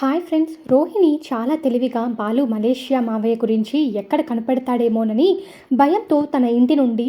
Hi friends Rohini చాలా తెలివిగా Balu Malaysia మావయ్య గురించి ఎక్కడ కనపడతాడేమోనని భయంతో తన ఇంటి నుండి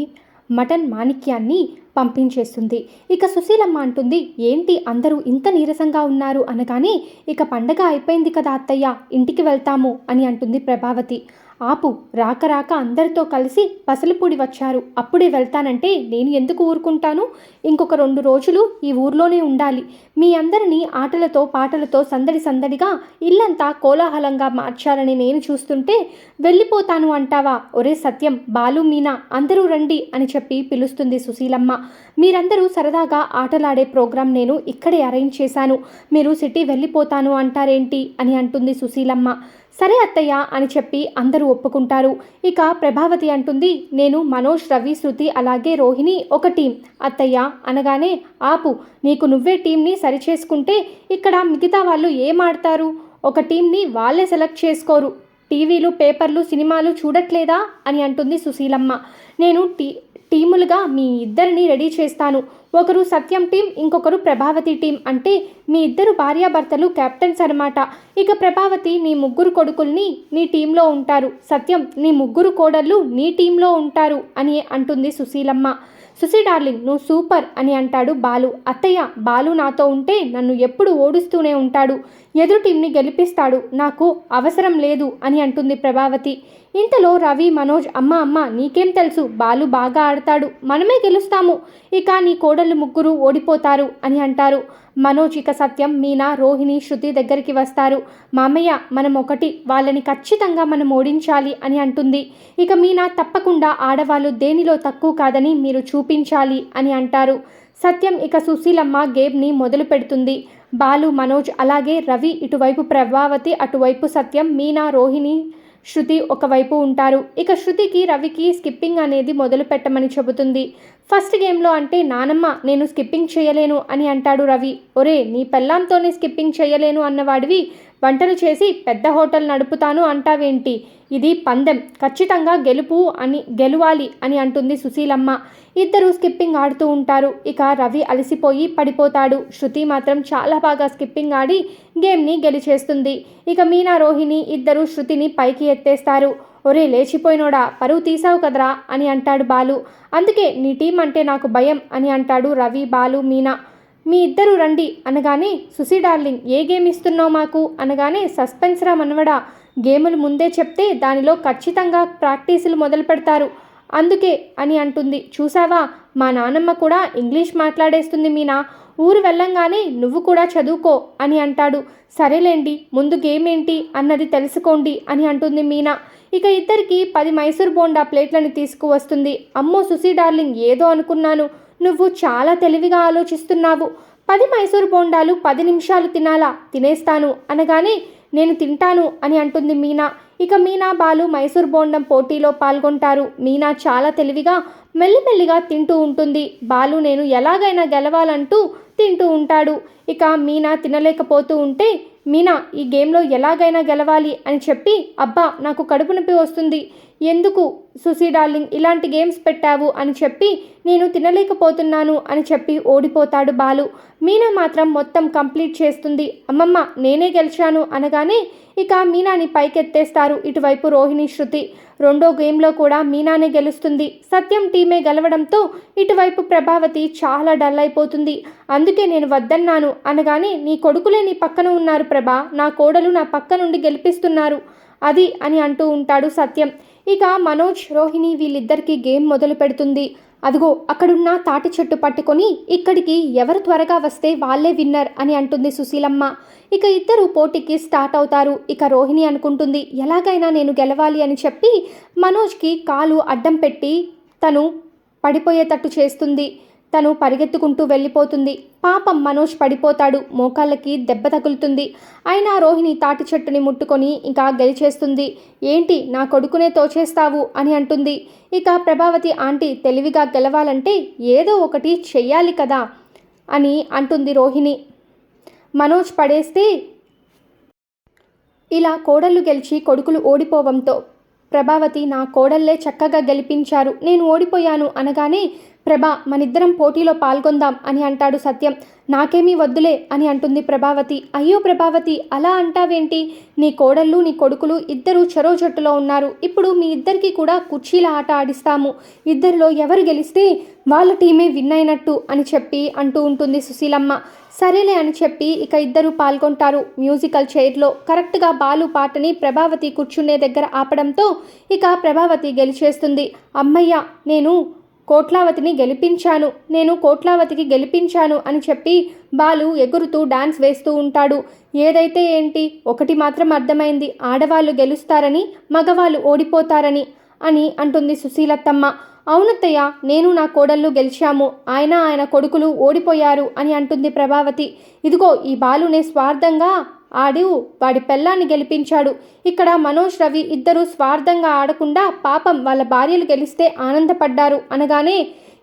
మటన్ మాణిక్యాన్ని పంపించేస్తుంది. ఇక సుశీలమ్మ అంటుంది ఏంటి అందరూ ఇంత నీరసంగా ఉన్నారు? అనగానే ఇక పండగ అయిపోయింది కదా అత్తయ్య ఇంటికి వెళ్తాము అని అంటుంది ప్రభావతి. ఆపు రాక రాక అందరితో కలిసి పసలపూడి వచ్చారు. అప్పుడే వెళ్తానంటే నేను ఎందుకు ఊరుకుంటాను? ఇంకొక రెండు రోజులు ఈ ఊర్లోనే ఉండాలి. మీ అందరినీ ఆటలతో పాటలతో సందడి సందడిగా ఇల్లంతా కోలాహలంగా మార్చాలని నేను చూస్తుంటే వెళ్ళిపోతాను అంటావా? ఒరే సత్యం బాలు మీనా అందరూ రండి అని చెప్పి పిలుస్తుంది సుశీలమ్మ. మీరందరూ సరదాగా ఆటలాడే ప్రోగ్రాం నేను ఇక్కడే అరేంజ్ చేశాను. మీరు సిటీ వెళ్ళిపోతాను అంటారేంటి? అని అంటుంది సుశీలమ్మ. సరే అత్తయ్య అని చెప్పి అందరూ ఒప్పుకుంటారు. ఇక ప్రభావతి అంటుంది నేను మనోజ్ రవి శృతి అలాగే రోహిణి ఒక టీం. అత్తయ్య అనగానే ఆపు నీకు నువ్వే టీంని సరిచేసుకుంటే ఇక్కడ మిగతా వాళ్ళు ఏం ఆడతారు? ఒక టీంని వాళ్ళే సెలెక్ట్ చేసుకోరు. టీవీలు పేపర్లు సినిమాలు చూడట్లేదా? అని అంటుంది సుశీలమ్మ. నేను టీ టీములుగా మీ ఇద్దరిని రెడీ చేస్తాను. ఒకరు సత్యం టీం ఇంకొకరు ప్రభావతి టీం అంటే మీ ఇద్దరు భార్యాభర్తలు కెప్టెన్స్ అనమాట ఇక ప్రభావతి నీ ముగ్గురు కొడుకుల్ని నీ టీంలో ఉంటారు. సత్యం నీ ముగ్గురు కోడళ్ళు నీ టీంలో ఉంటారు అని అంటుంది సుశీలమ్మ. సుశీ డార్లింగ్ నువ్వు సూపర్ అని అంటాడు బాలు. అత్తయ్య బాలు నాతో ఉంటే నన్ను ఎప్పుడు ఓడిస్తూనే ఉంటాడు. ఎదురు టీంని గెలిపిస్తాడు. నాకు అవసరం లేదు అని అంటుంది ప్రభావతి. ఇంతలో రవి మనోజ్ అమ్మ అమ్మ నీకేం తెలుసు? బాలు బాగా ఆడతాడు. మనమే గెలుస్తాము. ఇక నీ కోడళ్ళు ముగ్గురు ఓడిపోతారు అని అంటారు. మనోజ్ ఇక సత్యం మీనా రోహిణి శృతి దగ్గరికి వస్తారు. మామయ్య మనం ఒకటి వాళ్ళని ఖచ్చితంగా మనం ఓడించాలి అని అంటుంది. ఇక మీనా తప్పకుండా ఆడవాళ్ళు దేనిలో తక్కువ కాదని మీరు చూపించాలి అని అంటారు. సత్యం ఇక సుశీలమ్మ గేమ్ని మొదలు పెడుతుంది బాలు మనోజ్ అలాగే రవి ఇటువైపు ప్రభావతి అటువైపు సత్యం మీనా రోహిణి శృతి ఒకవైపు ఉంటారు. ఇక శృతికి రవికి స్కిప్పింగ్ అనేది మొదలు పెట్టమని చెబుతుంది. ఫస్ట్ గేమ్లో అంటే నానమ్మ నేను స్కిప్పింగ్ చేయలేను అని అంటాడు రవి. ఒరే నీ పెళ్ళాంతోనే స్కిప్పింగ్ చేయలేను అన్నవాడివి వంటలు చేసి పెద్ద హోటల్ నడుపుతాను అంటావేంటి? ఇది పందెం. ఖచ్చితంగా గెలుపు అని గెలవాలి అని అంటుంది సుశీలమ్మ. ఇద్దరు స్కిప్పింగ్ ఆడుతూ ఉంటారు. ఇక రవి అలసిపోయి పడిపోతాడు. శృతి మాత్రం చాలా బాగా స్కిప్పింగ్ ఆడి గేమ్ని గెలిచేస్తుంది. ఇక మీనా రోహిణి ఇద్దరు శృతిని పైకి ఎత్తేస్తారు. ఒరే లేచిపోయినోడా? పరువు తీసావు కదరా? అని అంటాడు బాలు. అందుకే నీ టీం అంటే నాకు భయం అని అంటాడు రవి బాలు మీనా. మీ ఇద్దరు రండి అనగానే సుసి డార్లింగ్ ఏ గేమ్ ఇస్తున్నావు మాకు? అనగానే సస్పెన్స్ రా మనవడా. గేములు ముందే చెప్తే దానిలో ఖచ్చితంగా ప్రాక్టీసులు మొదలు పెడతారు. అందుకే అని అంటుంది. చూసావా? మా నానమ్మ కూడా ఇంగ్లీష్ మాట్లాడేస్తుంది మీనా. ఊరు వెళ్ళంగానే నువ్వు కూడా చదువుకో అని అంటాడు. సరేలేండి ముందు గేమ్ ఏంటి అన్నది తెలుసుకోండి అని అంటుంది మీనా. ఇక ఇద్దరికి పది మైసూర్ బోండా ప్లేట్లను తీసుకువస్తుంది. అమ్మో సుసి డార్లింగ్ ఏదో అనుకున్నాను. నువ్వు చాలా తెలివిగా ఆలోచిస్తున్నావు. పది మైసూర్ బోండాలు పది నిమిషాలు తినాలా? తినేస్తాను. అనగానే నేను తింటాను అని అంటుంది మీనా. ఇక మీనా బాలు మైసూర్ బోండం పోటీలో పాల్గొంటారు. మీనా చాలా తెలివిగా మెల్లిమెల్లిగా తింటూ ఉంటుంది. బాలు నేను ఎలాగైనా గెలవాలంటూ తింటూ ఉంటాడు. ఇక మీనా తినలేకపోతూ ఉంటే మీనా ఈ గేమ్లో ఎలాగైనా గెలవాలి అని చెప్పి అబ్బా నాకు కడుపు నొప్పి వస్తుంది. ఎందుకు సుసీ డార్లింగ్ ఇలాంటి గేమ్స్ పెట్టావు అని చెప్పి నేను తినలేకపోతున్నాను అని చెప్పి ఓడిపోతాడు బాలు. మీనా మాత్రం మొత్తం కంప్లీట్ చేస్తుంది. అమ్మమ్మ నేనే గెలిచాను అనగానే ఇక మీనాని పైకెత్తేస్తారు ఇటువైపు రోహిణి శృతి. రెండో గేమ్లో కూడా మీనానే గెలుస్తుంది. సత్యం టీమే గెలవడంతో ఇటువైపు ప్రభావతి చాలా డల్ అయిపోతుంది. అందుకే నేను వద్దన్నాను అనగానే నీ కొడుకులే నీ పక్కన ఉన్నారు ప్రభా. నా కోడలు నా పక్క నుండి గెలిపిస్తున్నారు. అది అని అంటూ ఉంటాడు సత్యం. ఇక మనోజ్ రోహిణి వీళ్ళిద్దరికీ గేమ్ మొదలు పెడుతుంది. అదిగో అక్కడున్న తాటి చెట్టు పట్టుకొని ఇక్కడికి ఎవరు త్వరగా వస్తే వాళ్ళే విన్నర్ అని అంటుంది సుశీలమ్మ. ఇక ఇద్దరు పోటీకి స్టార్ట్ అవుతారు. ఇక రోహిణి అనుకుంటుంది ఎలాగైనా నేను గెలవాలి అని చెప్పి మనోజ్కి కాలు అడ్డం పెట్టి తను పడిపోయేటట్టు చేస్తుంది. తను పరిగెత్తుకుంటూ వెళ్ళిపోతుంది. పాపం మనోజ్ పడిపోతాడు. మోకాళ్ళకి దెబ్బ తగులుతుంది. అయినా రోహిణి తాటి చెట్టుని ముట్టుకొని ఇంకా గెలిచేస్తుంది. ఏంటి నా కొడుకునే తోచేస్తావు అని అంటుంది. ఇక ప్రభావతి ఆంటీ తెలివిగా గెలవాలంటే ఏదో ఒకటి చెయ్యాలి కదా అని అంటుంది రోహిణి. మనోజ్ పడేస్తే ఇలా కోడళ్ళు గెలిచి కొడుకులు ఓడిపోవడంతో ప్రభావతి నా కోడళ్ళే చక్కగా గెలిపించారు. నేను ఓడిపోయాను అనగానే ప్రభా మనిద్దరం పోటీలో పాల్గొందాం అని అంటాడు సత్యం. నాకేమీ వద్దులే అని అంటుంది ప్రభావతి. అయ్యో ప్రభావతి అలా అంటావేంటి? నీ కోడళ్ళు నీ కొడుకులు ఇద్దరూ చెరో జట్టులో ఉన్నారు. ఇప్పుడు మీ ఇద్దరికి కూడా కుర్చీల ఆట ఆడిస్తాము. ఇద్దరిలో ఎవరు గెలిస్తే వాళ్ళ టీమే విన్ అయినట్టు అని చెప్పి అంటూ ఉంటుంది సుశీలమ్మ. సరేలే అని చెప్పి ఇక ఇద్దరు పాల్గొంటారు. మ్యూజికల్ చైర్లో కరెక్ట్గా బాలు పాటని ప్రభావతి కూర్చునే దగ్గర ఆపడంతో ఇక ప్రభావతి గెలిచేస్తుంది. అమ్మయ్య నేను కోట్లావతిని గెలిపించాను. నేను కోట్లావతికి గెలిపించాను అని చెప్పి బాలు ఎగురుతూ డాన్స్ వేస్తూ ఉంటాడు. ఏదైతే ఏంటి? ఒకటి మాత్రం అర్థమైంది. ఆడవాళ్ళు గెలుస్తారని మగవాళ్ళు ఓడిపోతారని అని అంటుంది సుశీలత్తమ్మ. అవునత్తయ్య నేను నా కోడళ్ళు గెలిచాము. ఆయన ఆయన కొడుకులు ఓడిపోయారు అని అంటుంది ప్రభావతి. ఇదిగో ఈ బాలునే స్వార్థంగా ఆడు వాడి పెళ్ళాన్ని గెలిపించాడు. ఇక్కడ మనోజ్ రవి ఇద్దరు స్వార్థంగా ఆడకుండా పాపం వాళ్ళ భార్యలు గెలిస్తే ఆనందపడ్డారు అనగానే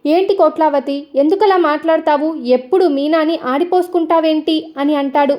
ఏంటి కోట్లావతి ఎందుకలా మాట్లాడతావు? ఎప్పుడు మీనాని ఆడిపోసుకుంటావేంటి? అని అంటాడు.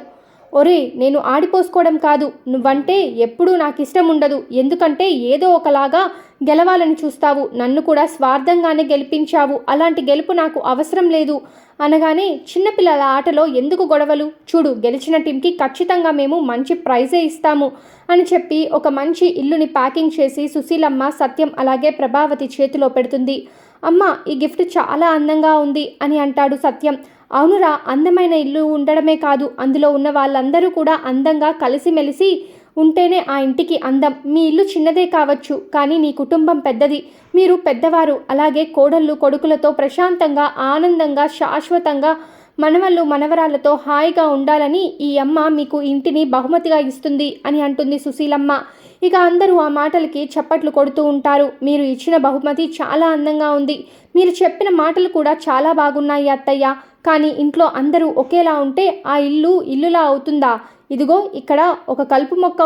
ఒరే నేను ఆడిపోసుకోవడం కాదు. నువ్వంటే ఎప్పుడూ నాకు ఇష్టం ఉండదు. ఎందుకంటే ఏదో ఒకలాగా గెలవాలని చూస్తావు. నన్ను కూడా స్వార్థంగానే గెలిపించావు. అలాంటి గెలుపు నాకు అవసరం లేదు. అనగానే చిన్నపిల్లల ఆటలో ఎందుకు గొడవలు? చూడు గెలిచిన టీంకి ఖచ్చితంగా మేము మంచి ప్రైజే ఇస్తాము అని చెప్పి ఒక మంచి ఇల్లుని ప్యాకింగ్ చేసి సుశీలమ్మ సత్యం అలాగే ప్రభావతి చేతిలో పెడుతుంది. అమ్మ ఈ గిఫ్ట్ చాలా అందంగా ఉంది అని అంటాడు సత్యం. అవునురా అందమైన ఇల్లు ఉండడమే కాదు అందులో ఉన్న వాళ్ళందరూ కూడా అందంగా కలిసిమెలిసి ఉంటేనే ఆ ఇంటికి అందం. మీ ఇల్లు చిన్నదే కావచ్చు కానీ నీ కుటుంబం పెద్దది. మీరు పెద్దవారు అలాగే కోడళ్ళు కొడుకులతో ప్రశాంతంగా ఆనందంగా శాశ్వతంగా మనవళ్ళు మనవరాళ్ళతో హాయిగా ఉండాలని ఈ అమ్మ మీకు ఇంటిని బహుమతిగా ఇస్తుంది అని అంటుంది సుశీలమ్మ. ఇక అందరూ ఆ మాటలకి చప్పట్లు కొడుతూ ఉంటారు. మీరు ఇచ్చిన బహుమతి చాలా అందంగా ఉంది. మీరు చెప్పిన మాటలు కూడా చాలా బాగున్నాయి అత్తయ్య. కానీ ఇంట్లో అందరూ ఒకేలా ఉంటే ఆ ఇల్లు ఇల్లులా అవుతుందా? ఇదిగో ఇక్కడ ఒక కలుపు మొక్క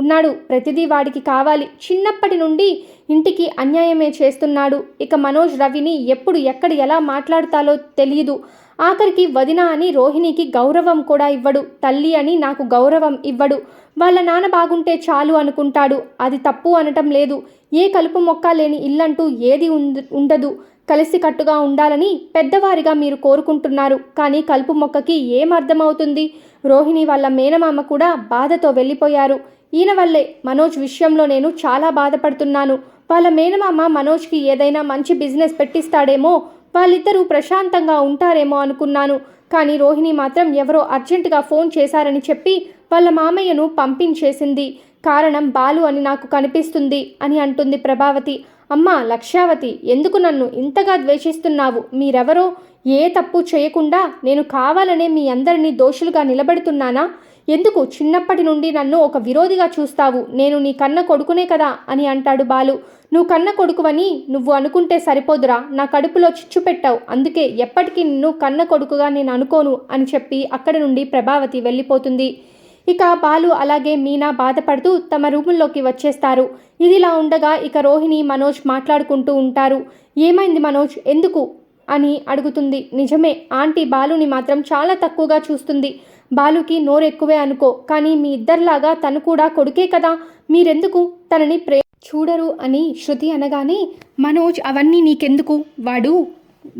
ఉన్నాడు. ప్రతిదీ వాడికి కావాలి. చిన్నప్పటి నుండి ఇంటికి అన్యాయమే చేస్తున్నాడు. ఇక మనోజ్ రవిని ఎప్పుడు ఎక్కడ ఎలా మాట్లాడతాలో తెలియదు ఆఖరికి వదిన అని రోహిణికి గౌరవం కూడా ఇవ్వడు. తల్లి అని నాకు గౌరవం ఇవ్వడు. వాళ్ళ నాన్న బాగుంటే చాలు అనుకుంటాడు. అది తప్పు అనటం లేదు. ఏ కలుపు మొక్క లేని ఇల్లంటూ ఏది ఉండదు. కలిసికట్టుగా ఉండాలని పెద్దవారిగా మీరు కోరుకుంటున్నారు. కానీ కలుపు మొక్కకి ఏం అర్థమవుతుంది? రోహిణి వాళ్ళ మేనమామ కూడా బాధతో వెళ్ళిపోయారు. ఈయన వల్లే మనోజ్ విషయంలో నేను చాలా బాధపడుతున్నాను. వాళ్ళ మేనమామ మనోజ్కి ఏదైనా మంచి బిజినెస్ పెట్టిస్తాడేమో వాళ్ళిద్దరూ ప్రశాంతంగా ఉంటారేమో అనుకున్నాను. కానీ రోహిణి మాత్రం ఎవరో అర్జెంటుగా ఫోన్ చేశారని చెప్పి వాళ్ళ మామయ్యను పంపించేసింది. కారణం బాలు అని నాకు కనిపిస్తుంది అని అంటుంది ప్రభావతి. అమ్మ లక్ష్యావతి ఎందుకు నన్ను ఇంతగా ద్వేషిస్తున్నావు? మీరెవరో? ఏ తప్పు చేయకుండా నేను కావాలనే మీ అందరినీ దోషులుగా నిలబెడుతున్నానా? ఎందుకు చిన్నప్పటి నుండి నన్ను ఒక విరోధిగా చూస్తావు? నేను నీ కన్న కొడుకునే కదా? అని అంటాడు బాలు. నువ్వు కన్న కొడుకువని నువ్వు అనుకుంటే సరిపోదురా. నా కడుపులో చిచ్చు పెట్టావు. అందుకే ఎప్పటికీ నిన్ను కన్న కొడుకుగా నేను అనుకోను అని చెప్పి అక్కడి నుండి ప్రభావతి వెళ్ళిపోతుంది. ఇక బాలు అలాగే మీనా బాధపడుతూ తమ రూముల్లోకి వచ్చేస్తారు. ఇదిలా ఉండగా ఇక రోహిణి మనోజ్ మాట్లాడుకుంటూ ఉంటారు. ఏమైంది మనోజ్? ఎందుకు? అని అడుగుతుంది. నిజమే ఆంటీ బాలుని మాత్రం చాలా తక్కువగా చూస్తుంది. బాలుకి నోరెక్కువే అనుకో కానీ మీ ఇద్దరిలాగా తను కూడా కొడుకే కదా. మీరెందుకు తనని ప్రే చూడరు అని శృతి అనగానే మనోజ్ అవన్నీ నీకెందుకు? వాడు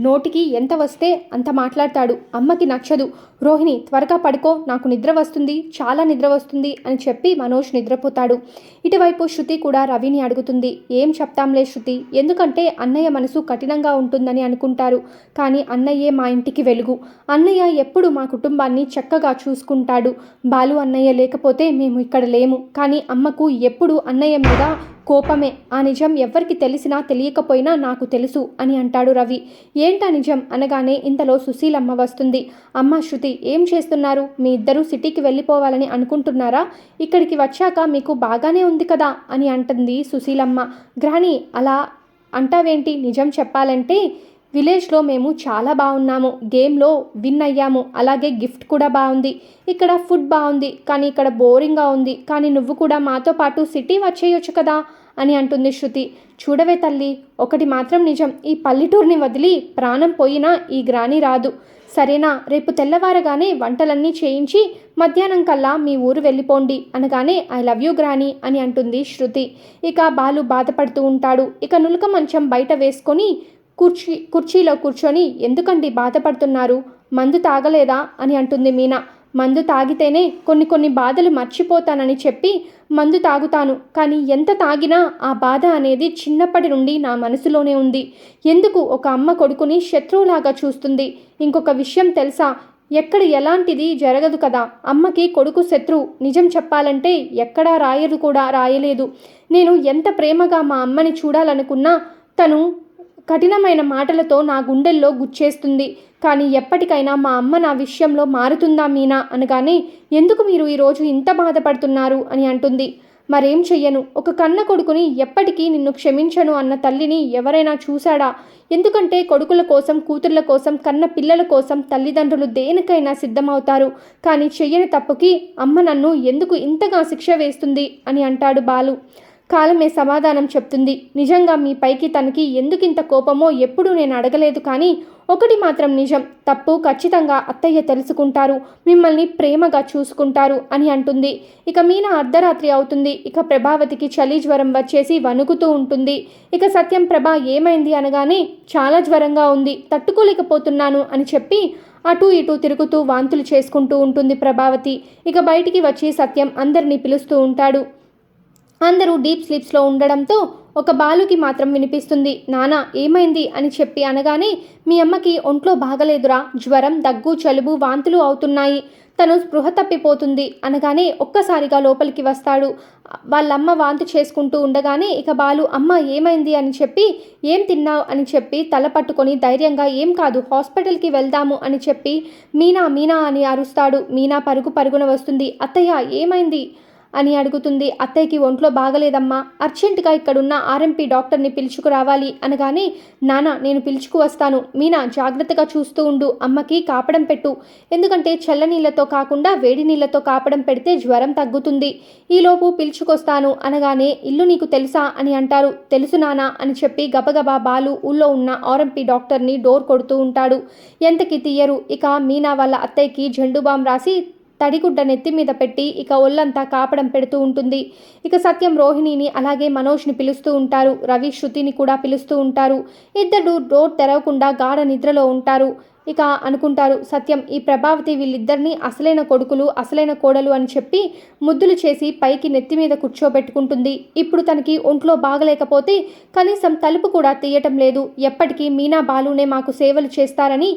నోటికి ఎంత వస్తే అంత మాట్లాడతాడు. అమ్మకి నచ్చదు. రోహిణి త్వరగా పడుకో నాకు నిద్ర వస్తుంది చాలా నిద్ర వస్తుంది అని చెప్పి మనోజ్ నిద్రపోతాడు. ఇటువైపు శృతి కూడా రవిని అడుగుతుంది ఏం చెప్తాంలే శృతి? ఎందుకంటే అన్నయ్య మనసు కఠినంగా ఉంటుందని అనుకుంటారు. కానీ అన్నయ్యే మా ఇంటికి వెలుగు. అన్నయ్య ఎప్పుడు మా కుటుంబాన్ని చక్కగా చూసుకుంటాడు. బాలు అన్నయ్య లేకపోతే మేము ఇక్కడ లేము. కానీ అమ్మకు ఎప్పుడు అన్నయ్య మీద కోపమే. ఆ నిజం ఎవ్వరికి తెలిసినా తెలియకపోయినా నాకు తెలుసు అని అంటాడు రవి. ఏంటా నిజం? అనగానే ఇంతలో సుశీలమ్మ వస్తుంది. అమ్మ శృతి ఏం చేస్తున్నారు? మీ ఇద్దరూ సిటీకి వెళ్ళిపోవాలని అనుకుంటున్నారా? ఇక్కడికి వచ్చాక మీకు బాగానే ఉంది కదా? అని అంటుంది సుశీలమ్మ. గ్రాణి అలా అంటావేంటి? నిజం చెప్పాలంటే విలేజ్లో మేము చాలా బాగున్నాము. గేమ్లో విన్ అయ్యాము. అలాగే గిఫ్ట్ కూడా బాగుంది. ఇక్కడ ఫుడ్ బాగుంది. కానీ ఇక్కడ బోరింగ్గా ఉంది. కానీ నువ్వు కూడా మాతో పాటు సిటీ వచ్చేయొచ్చు కదా? అని అంటుంది శృతి. చూడవే తల్లి ఒకటి మాత్రం నిజం. ఈ పల్లెటూరుని వదిలి ప్రాణం పోయినా ఈ గ్రాని రాదు. సరేనా? రేపు తెల్లవారగానే వంటలన్నీ చేయించి మధ్యాహ్నం కల్లా మీ ఊరు వెళ్ళిపోండి అనగానే ఐ లవ్ యూ గ్రాని అని అంటుంది శృతి. ఇక బాలు బాధపడుతూ ఉంటాడు. ఇక నులక మంచం బయట వేసుకొని కుర్చీ కుర్చీలో కూర్చొని ఎందుకండి బాధపడుతున్నారు? మందు తాగలేదా? అని అంటుంది మీనా. మందు తాగితేనే కొన్ని కొన్ని బాధలు మర్చిపోతానని చెప్పి మందు తాగుతాను కానీ ఎంత తాగినా ఆ బాధ అనేది చిన్నప్పటి నుండి నా మనసులోనే ఉంది. ఎందుకు? ఒక అమ్మ కొడుకుని శత్రువులాగా చూస్తుంది. ఇంకొక విషయం తెలుసా? ఎక్కడ ఎలాంటిది జరగదు కదా. అమ్మకి కొడుకు శత్రువు నిజం చెప్పాలంటే ఎక్కడా రాయరు కూడా రాయలేదు. నేను ఎంత ప్రేమగా మా అమ్మని చూడాలనుకున్నా తను కఠినమైన మాటలతో నా గుండెల్లో గుచ్చేస్తుంది. కానీ ఎప్పటికైనా మా అమ్మ నా విషయంలో మారుతుందా మీనా అనగానే ఎందుకు మీరు ఈరోజు ఇంత బాధపడుతున్నారు అని అంటుంది. మరేం చెయ్యను? ఒక కన్న కొడుకుని ఎప్పటికీ నిన్ను క్షమించను అన్న తల్లిని ఎవరైనా చూశాడా? ఎందుకంటే కొడుకుల కోసం కూతుర్ల కోసం కన్న పిల్లల కోసం తల్లిదండ్రులు దేనికైనా సిద్ధమవుతారు. కానీ చెయ్యని తప్పుకి అమ్మ నన్ను ఎందుకు ఇంతగా శిక్ష వేస్తుంది అని అంటాడు బాలు. కాలమే సమాధానం చెప్తుంది? నిజంగా మీ పైకి తనకి ఎందుకింత కోపమో ఎప్పుడూ నేను అడగలేదు కానీ ఒకటి మాత్రం నిజం. తప్పు ఖచ్చితంగా అత్తయ్య తెలుసుకుంటారు. మిమ్మల్ని ప్రేమగా చూసుకుంటారు అని అంటుంది. ఇక మీన అర్ధరాత్రి అవుతుంది. ఇక ప్రభావతికి చలి జ్వరం వచ్చేసి వణుకుతూ ఉంటుంది. ఇక సత్యం ప్రభ ఏమైంది అనగానే చాలా జ్వరంగా ఉంది. తట్టుకోలేకపోతున్నాను అని చెప్పి అటు ఇటు తిరుగుతూ వాంతులు చేసుకుంటూ ఉంటుంది ప్రభావతి. ఇక బయటికి వచ్చి సత్యం అందరినీ పిలుస్తూ ఉంటాడు. అందరూ డీప్ స్లీప్స్లో ఉండడంతో ఒక బాలుకి మాత్రం వినిపిస్తుంది నానా ఏమైంది? అని చెప్పి అనగానే మీ అమ్మకి ఒంట్లో బాగలేదురా జ్వరం దగ్గు చలుబు వాంతులు అవుతున్నాయి తను స్పృహ తప్పిపోతుంది అనగానే ఒక్కసారిగా లోపలికి వస్తాడు. వాళ్ళమ్మ వాంతి చేసుకుంటూ ఉండగానే ఇక బాలు అమ్మ ఏమైంది? అని చెప్పి ఏం తిన్నావు? అని చెప్పి తల పట్టుకొని ధైర్యంగా ఏం కాదు హాస్పిటల్కి వెళ్దాము అని చెప్పి మీనా మీనా అని అరుస్తాడు. మీనా పరుగు పరుగున వస్తుంది. అత్తయ్య ఏమైంది? అని అడుగుతుంది. అత్తయ్యకి ఒంట్లో బాగలేదమ్మా. అర్జెంటుగా ఇక్కడున్న ఆర్ఎంపీ డాక్టర్ని పిలుచుకురావాలి అనగానే నాన్న నేను పిలుచుకు వస్తాను. మీనా జాగ్రత్తగా చూస్తూ ఉండు. అమ్మకి కాపడం పెట్టు. ఎందుకంటే చల్లనీళ్ళతో కాకుండా వేడి నీళ్ళతో కాపడం పెడితే జ్వరం తగ్గుతుంది. ఈలోపు పిలుచుకొస్తాను అనగానే ఇల్లు నీకు తెలుసా అని అంటారు. తెలుసు నానా అని చెప్పి గబగబా బాలు ఊళ్ళో ఉన్న ఆర్ఎంపీ డాక్టర్ని డోర్ కొడుతూ ఉంటాడు. ఎంతకి తీయరు. ఇక మీనా వాళ్ళ అత్తయ్యకి జెండు బాం రాసి తడిగుడ్డ నెత్తి మీద పెట్టి ఇక ఒళ్ళంతా కాపడం పెడుతూ ఉంటుంది. ఇక సత్యం రోహిణిని అలాగే మనోజ్ని పిలుస్తూ ఉంటారు. రవి శృతిని కూడా పిలుస్తూ ఉంటారు. ఇద్దరు డోర్ తెరవకుండా గాఢ నిద్రలో ఉంటారు. ఇక అనుకుంటారు. సత్యం ఈ ప్రభావతి వీళ్ళిద్దరినీ అసలైన కొడుకులు అసలైన కోడలు అని చెప్పి ముద్దులు చేసి పైకి నెత్తి మీద కూర్చోబెట్టుకుంటుంది. ఇప్పుడు తనకి ఒంట్లో బాగలేకపోతే కనీసం తలుపు కూడా తీయటం లేదు. ఎప్పటికీ మీనా బాలునే మాకు సేవలు చేస్తారని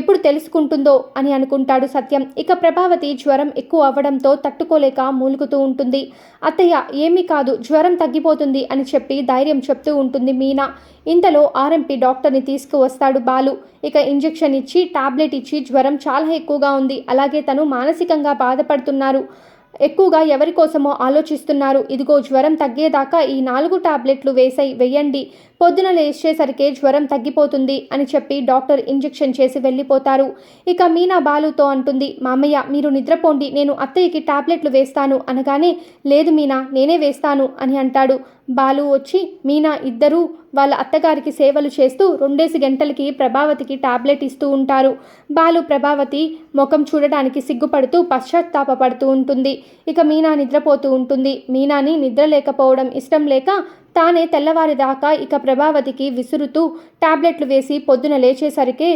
ఎప్పుడు తెలుసుకుంటుందో అని అనుకుంటాడు సత్యం. ఇక ప్రభావతి జ్వరం ఎక్కువ అవ్వడంతో తట్టుకోలేక మూలుగుతూ ఉంటుంది. అత్తయ్య ఏమీ కాదు జ్వరం తగ్గిపోతుంది అని చెప్పి ధైర్యం చెప్తూ ఉంటుంది మీనా. ఇంతలో ఆర్ఎంపీ డాక్టర్ని తీసుకువస్తాడు బాలు. ఇక ఇంజెక్షన్ ఇచ్చి టాబ్లెట్ ఇచ్చి జ్వరం చాలా ఎక్కువగా ఉంది. అలాగే తను మానసికంగా బాధపడుతున్నారు. ఎక్కువగా ఎవరి కోసమో ఆలోచిస్తున్నారు. ఇదిగో జ్వరం తగ్గేదాకా ఈ నాలుగు టాబ్లెట్లు వేసై వేయండి. పొద్దున లేచేసరికే జ్వరం తగ్గిపోతుంది అని చెప్పి డాక్టర్ ఇంజెక్షన్ చేసి వెళ్ళిపోతారు. ఇక మీనా బాలుతో అంటుంది మామయ్య మీరు నిద్రపోండి నేను అత్తయ్యకి టాబ్లెట్లు వేస్తాను అనగానే లేదు మీనా నేనే వేస్తాను అని అంటాడు. బాలు వచ్చి మీనా ఇద్దరూ వాళ్ళ అత్తగారికి సేవలు చేస్తూ రెండేసి గంటలకి ప్రభావతికి టాబ్లెట్ ఇస్తూ ఉంటారు. బాలు ప్రభావతి ముఖం చూడడానికి సిగ్గుపడుతూ పశ్చాత్తాపడుతూ ఉంటుంది. ఇక మీనా నిద్రపోతూ ఉంటుంది. మీనాని నిద్ర లేకపోవడం ఇష్టం లేక తానే తెల్లవారిదాకా ఇక ప్రభావతికి విసురుతూ టాబ్లెట్లు వేసి పొద్దున లేచేసరికి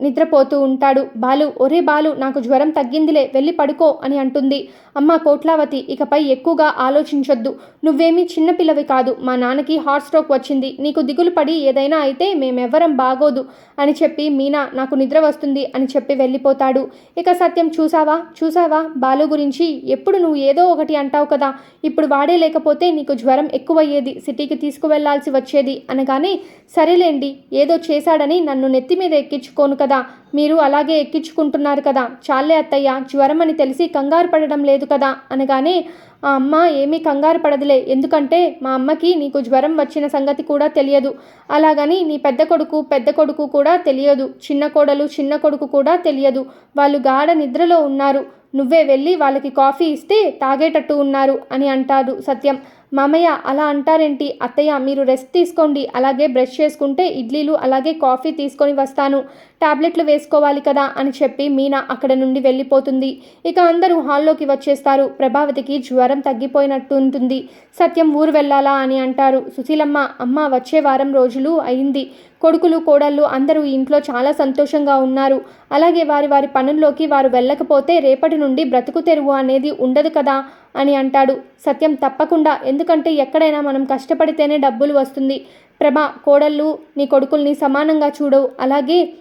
నిద్రపోతూ ఉంటాడు. బాలు ఒరే బాలు నాకు జ్వరం తగ్గిందిలే వెళ్ళి పడుకో అని అంటుంది. అమ్మ కోట్లావతి ఇకపై ఎక్కువగా ఆలోచించొద్దు. నువ్వేమీ చిన్నపిల్లవి కాదు మా నాన్నకి హార్ట్ స్ట్రోక్ వచ్చింది. నీకు దిగులు పడి ఏదైనా అయితే మేమెవ్వరం బాగోదు అని చెప్పి మీనా నాకు నిద్ర వస్తుంది అని చెప్పి వెళ్ళిపోతాడు. ఇక సత్యం చూసావా? చూసావా? బాలు గురించి ఎప్పుడు నువ్వు ఏదో ఒకటి అంటావు కదా. ఇప్పుడు వాడే లేకపోతే నీకు జ్వరం ఎక్కువయ్యేది. సిటీకి తీసుకువెళ్ళాల్సి వచ్చేది అనగానే సరేలేండి ఏదో చేశాడని నన్ను నెత్తి మీద ఎక్కించుకోను కదా. మీరు అలాగే ఎక్కించుకుంటున్నారు కదా? చాలే అత్తయ్య జ్వరం అని తెలిసి కంగారు పడడం లేదు కదా? అనగానే ఆ అమ్మ ఏమీ కంగారు పడదులే. ఎందుకంటే మా అమ్మకి నీకు జ్వరం వచ్చిన సంగతి కూడా తెలియదు. అలాగని నీ పెద్ద కొడుకు పెద్ద కొడుకు కూడా తెలియదు. చిన్న కోడలు చిన్న కొడుకు కూడా తెలియదు. వాళ్ళు గాఢ నిద్రలో ఉన్నారు. నువ్వే వెళ్ళి వాళ్ళకి కాఫీ ఇస్తే తాగేటట్టు ఉన్నారు అని అంటాడు సత్యం. మామయ్య అలా అంటారేంటి? అత్తయ్య మీరు రెస్ట్ తీసుకోండి. అలాగే బ్రష్ చేసుకుంటే ఇడ్లీలు అలాగే కాఫీ తీసుకొని వస్తాను. టాబ్లెట్లు వేసుకోవాలి కదా అని చెప్పి మీనా అక్కడ నుండి వెళ్ళిపోతుంది. ఇక అందరూ హాల్లోకి వచ్చేస్తారు. ప్రభావతికి జ్వరం తగ్గిపోయినట్టు ఉంటుంది సత్యం ఊరు వెళ్ళాలా అని అంటారు. సుశీలమ్మ అమ్మ వచ్చే వారం రోజులు అయింది. కొడుకులు కోడళ్ళు అందరూ ఇంట్లో చాలా సంతోషంగా ఉన్నారు. అలాగే వారి వారి పనుల్లోకి వారు వెళ్ళకపోతే రేపటి నుండి బ్రతుకు తెరువు అనేది ఉండదు కదా. అని అంటాడు. సత్యం తప్పకుండా. ఎందుకంటే ఎక్కడైనా మనం కష్టపడితేనే డబ్బులు వస్తుంది. ప్రభ కోడళ్ళు నీ కొడుకుల్ని సమానంగా చూడవు. అలాగే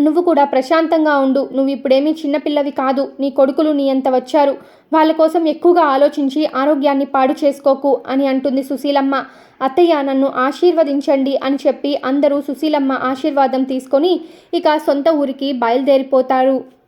నువ్వు కూడా ప్రశాంతంగా ఉండు. నువ్వు ఇప్పుడేమీ చిన్నపిల్లవి కాదు. నీ కొడుకులు నీ ఎంత వచ్చారు. వాళ్ళ కోసం ఎక్కువగా ఆలోచించి ఆరోగ్యాన్ని పాడు చేసుకోకు అని అంటుంది సుశీలమ్మ. అత్తయ్య నన్ను ఆశీర్వదించండి అని చెప్పి అందరూ సుశీలమ్మ ఆశీర్వాదం తీసుకొని ఇక సొంత ఊరికి బయలుదేరిపోతారు.